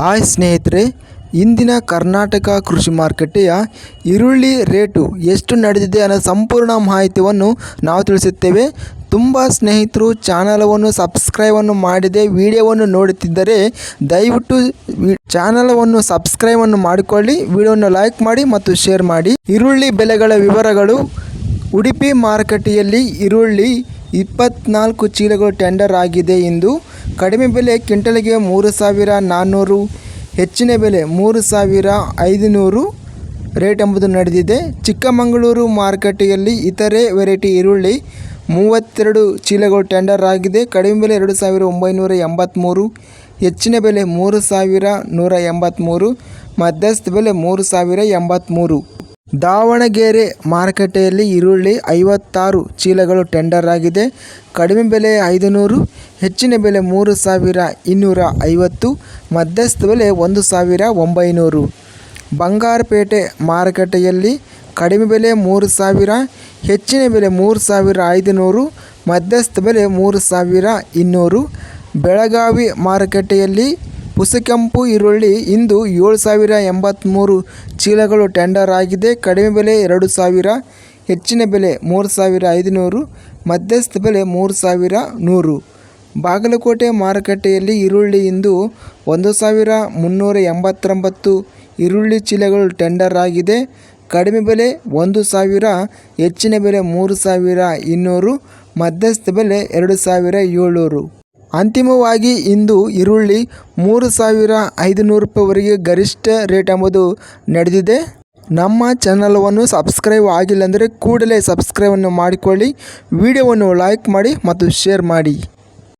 Hi ಸ್ನೇಹಿತರೆ, ಇಂದಿನ ಕರ್ನಾಟಕ ಕೃಷಿ ಮಾರುಕಟ್ಟೆಯ ಈರುಳ್ಳಿ ರೇಟು ಎಷ್ಟು ನಡೆದಿದೆ ಅನ್ನೋ ಸಂಪೂರ್ಣ ಮಾಹಿತಿಯನ್ನು ನಾವು ತಿಳಿಸುತ್ತೇವೆ. ತುಂಬ ಸ್ನೇಹಿತರು ಚಾನಲವನ್ನು ಸಬ್ಸ್ಕ್ರೈಬನ್ನು ಮಾಡಿದೆ, ವಿಡಿಯೋವನ್ನು ನೋಡುತ್ತಿದ್ದರೆ ದಯವಿಟ್ಟು ಚಾನಲವನ್ನು ಸಬ್ಸ್ಕ್ರೈಬನ್ನು ಮಾಡಿಕೊಳ್ಳಿ, ವಿಡಿಯೋವನ್ನು ಲೈಕ್ ಮಾಡಿ ಮತ್ತು ಶೇರ್ ಮಾಡಿ. ಈರುಳ್ಳಿ ಬೆಲೆಗಳ ವಿವರಗಳು ಉಡುಪಿ ಮಾರುಕಟ್ಟೆಯಲ್ಲಿ ಈರುಳ್ಳಿ ಇಪ್ಪತ್ನಾಲ್ಕು ಚೀಲಗಳು ಟೆಂಡರ್ ಆಗಿದೆ ಎಂದು ಕಡಿಮೆ ಬೆಲೆ ಕ್ವಿಂಟಲ್ಗೆ ಮೂರು ಸಾವಿರ ನಾನ್ನೂರು ಹೆಚ್ಚಿನ ಬೆಲೆ ಮೂರು ಸಾವಿರ ಐದುನೂರು ರೇಟ್ ಎಂಬುದು ನಡೆದಿದೆ. ಚಿಕ್ಕಮಗಳೂರು ಮಾರುಕಟ್ಟೆಯಲ್ಲಿ ಇತರೆ ವೆರೈಟಿ ಈರುಳ್ಳಿ ಮೂವತ್ತೆರಡು ಚೀಲಗಳು ಟೆಂಡರ್ ಆಗಿದೆ. ಕಡಿಮೆ ಬೆಲೆ ಎರಡು ಸಾವಿರ ಒಂಬೈನೂರ ಎಂಬತ್ತ್ಮೂರು ಹೆಚ್ಚಿನ ಬೆಲೆ ಮೂರು ಸಾವಿರ ನೂರ ಎಂಬತ್ತ್ಮೂರು ಮಧ್ಯಸ್ಥ ಬೆಲೆ ಮೂರು ಸಾವಿರ ಎಂಬತ್ತ್ಮೂರು ದಾವಣಗೆರೆ ಮಾರುಕಟ್ಟೆಯಲ್ಲಿ ಈರುಳ್ಳಿ ಐವತ್ತಾರು ಚೀಲಗಳು ಟೆಂಡರ್ ಆಗಿದೆ. ಕಡಿಮೆ ಬೆಲೆ ಐದುನೂರು, ಹೆಚ್ಚಿನ ಬೆಲೆ ಮೂರು ಸಾವಿರ ಇನ್ನೂರ ಐವತ್ತು, ಮಧ್ಯಸ್ಥ ಬೆಲೆ ಒಂದು ಸಾವಿರ ಒಂಬೈನೂರು. ಬಂಗಾರಪೇಟೆ ಮಾರುಕಟ್ಟೆಯಲ್ಲಿ ಕಡಿಮೆ ಬೆಲೆ ಮೂರು ಸಾವಿರ, ಹೆಚ್ಚಿನ ಬೆಲೆ ಮೂರು ಸಾವಿರ ಐದುನೂರು, ಮಧ್ಯಸ್ಥ ಬೆಲೆ ಮೂರು ಸಾವಿರ ಇನ್ನೂರು. ಬೆಳಗಾವಿ ಮಾರುಕಟ್ಟೆಯಲ್ಲಿ ಪುಸಕೆಂಪು ಈರುಳ್ಳಿ ಇಂದು ಏಳು ಸಾವಿರ ಎಂಬತ್ತ್ಮೂರು ಚೀಲಗಳು ಟೆಂಡರ್ ಆಗಿದೆ. ಕಡಿಮೆ ಬೆಲೆ ಎರಡು ಸಾವಿರ, ಹೆಚ್ಚಿನ ಬೆಲೆ ಮೂರು ಸಾವಿರ ಐದುನೂರು, ಮಧ್ಯಸ್ಥ ಬೆಲೆ ಮೂರು ಸಾವಿರ ನೂರು. ಬಾಗಲಕೋಟೆ ಮಾರುಕಟ್ಟೆಯಲ್ಲಿ ಈರುಳ್ಳಿ ಇಂದು ಒಂದು ಸಾವಿರ ಮುನ್ನೂರ ಎಂಬತ್ತೊಂಬತ್ತು ಈರುಳ್ಳಿ ಚೀಲಗಳು ಟೆಂಡರ್ ಆಗಿದೆ. ಕಡಿಮೆ ಬೆಲೆ ಒಂದು ಸಾವಿರ, ಹೆಚ್ಚಿನ ಬೆಲೆ ಮೂರು ಸಾವಿರ ಇನ್ನೂರು, ಮಧ್ಯಸ್ಥ ಬೆಲೆ ಎರಡು ಸಾವಿರ ಏಳ್ನೂರು. ಅಂತಿಮವಾಗಿ ಇಂದು ಈರುಳ್ಳಿ ಮೂರು ಸಾವಿರ ಐದುನೂರು ರೂಪಾಯಿವರೆಗೆ ಗರಿಷ್ಠ ರೇಟ್ ಎಂಬುದು ನಡೆದಿದೆ. ನಮ್ಮ ಚಾನಲವನ್ನು ಸಬ್ಸ್ಕ್ರೈಬ್ ಆಗಿಲ್ಲ ಅಂದರೆ ಕೂಡಲೇ ಸಬ್ಸ್ಕ್ರೈಬನ್ನು ಮಾಡಿಕೊಳ್ಳಿ. ವಿಡಿಯೋವನ್ನು ಲೈಕ್ ಮಾಡಿ ಮತ್ತು ಶೇರ್ ಮಾಡಿ.